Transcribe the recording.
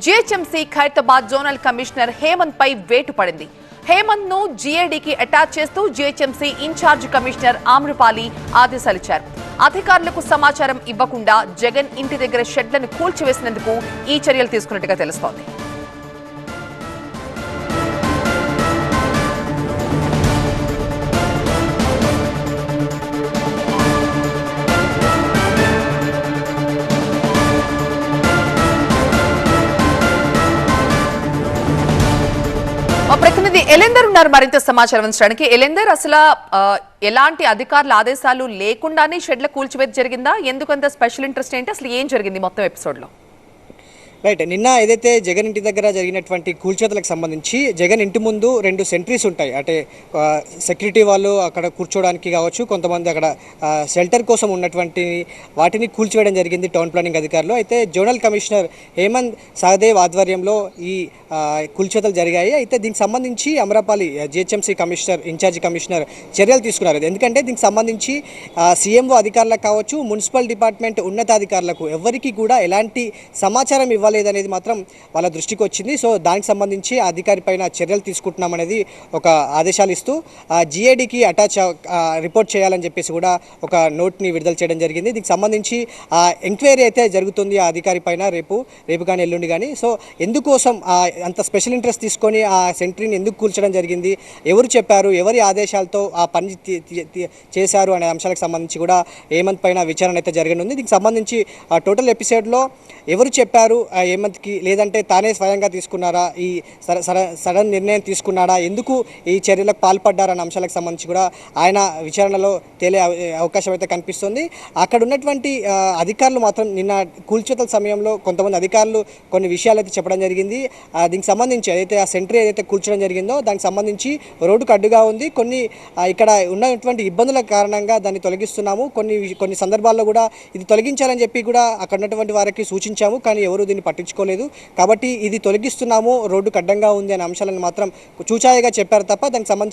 GHMC Khairatabad zonal commissioner Hemanth పై వేటు పడింది. హేమంత్ను జీఏడీకి అటాచ్ చేస్తూ GHMC in charge commissioner Amrapali ఆదేశాలిచ్చారు. అధికారులకు సమాచారం ఇవ్వకుండా జగన్ ఇంటి దగ్గర షెడ్లను కూల్చివేసినందుకు ఈ చర్యలు తీసుకున్నట్టుగా తెలుస్తోంది. మా ప్రతినిధి ఎలెందర్ ఉన్నారు మరింత సమాచారం అందించడానికి. ఎలెందర్ అసలు ఎలాంటి అధికారుల ఆదేశాలు లేకుండానే షెడ్ల కూల్చివేత జరిగిందా? ఎందుకంత స్పెషల్ ఇంట్రెస్ట్ ఏంటి? అసలు ఏం జరిగింది మొత్తం ఎపిసోడ్లో? రైట్ నిన్న ఏదైతే జగన్ ఇంటి దగ్గర జరిగినటువంటి కూల్చేతలకు సంబంధించి జగన్ ఇంటి ముందు రెండు సెంట్రీస్ ఉంటాయి. అంటే సెక్యూరిటీ వాళ్ళు అక్కడ కూర్చోవడానికి కావచ్చు కొంతమంది అక్కడ షెల్టర్ కోసం ఉన్నటువంటి వాటిని కూల్చివేయడం జరిగింది టౌన్ ప్లానింగ్ అధికారులు. అయితే జోనల్ కమిషనర్ హేమంత్ సహదేవ్ ఆధ్వర్యంలో ఈ కూల్చోతలు కూల్చేతలు జరిగాయి. అయితే దీనికి సంబంధించి Amarapali GHMC commissioner in charge commissioner చర్యలు తీసుకున్నారు. ఎందుకంటే దీనికి సంబంధించి సీఎంఓ అధికారులకు కావచ్చు మున్సిపల్ డిపార్ట్మెంట్ ఉన్నతాధికారులకు ఎవరికి కూడా ఎలాంటి సమాచారం ఇవ్వాలి ఇవ్వలేదనేది మాత్రం వాళ్ళ దృష్టికి వచ్చింది. సో దానికి సంబంధించి అధికారి పైన చర్యలు తీసుకుంటున్నామనేది ఒక ఆదేశాలు ఇస్తూ జిఏడికి అటాచ్ రిపోర్ట్ చేయాలని చెప్పేసి కూడా ఒక నోట్ని విడుదల చేయడం జరిగింది. దీనికి సంబంధించి ఆ ఎంక్వైరీ అయితే జరుగుతుంది ఆ అధికారి పైన రేపు రేపు కానీ ఎల్లుండి కానీ. సో ఎందుకోసం అంత స్పెషల్ ఇంట్రెస్ట్ తీసుకొని ఆ సెంట్రీని ఎందుకు కూల్చడం జరిగింది ఎవరు చెప్పారు ఎవరి ఆదేశాలతో ఆ పని చేశారు అనే అంశాలకు సంబంధించి కూడా ఏమంత్ పైన విచారణ అయితే జరగనుంది. దీనికి సంబంధించి ఆ టోటల్ ఎపిసోడ్లో ఎవరు చెప్పారు ఆ హేమంత్కి లేదంటే తానే స్వయంగా తీసుకున్నారా? ఈ సడన్ నిర్ణయం తీసుకున్నాడా? ఎందుకు ఈ చర్యలకు పాల్పడ్డారన్న అంశాలకు సంబంధించి కూడా ఆయన విచారణలో తేలే అవ- అవకాశం అయితే కనిపిస్తుంది. అక్కడ ఉన్నటువంటి అధికారులు మాత్రం నిన్న కూల్చేతల సమయంలో కొంతమంది అధికారులు కొన్ని విషయాలు అయితే చెప్పడం జరిగింది. దీనికి సంబంధించి ఏదైతే ఆ సెంటరీ ఏదైతే కూల్చడం జరిగిందో దానికి సంబంధించి రోడ్డుకు అడ్డుగా ఉంది. కొన్ని ఇక్కడ ఉన్నటువంటి ఇబ్బందుల కారణంగా దాన్ని తొలగిస్తున్నాము. కొన్ని కొన్ని సందర్భాల్లో కూడా ఇది తొలగించాలని చెప్పి కూడా అక్కడ ఉన్నటువంటి వారికి సూచించాము. కానీ ఎవరు దీన్ని పట్టించుకోలేదు. కాబట్టి ఇది తొలగిస్తున్నాము రోడ్డు కడ్డంగా ఉంది అనే అంశాలను మాత్రం చూచాయిగా చెప్పారు తప్ప దానికి సంబంధించి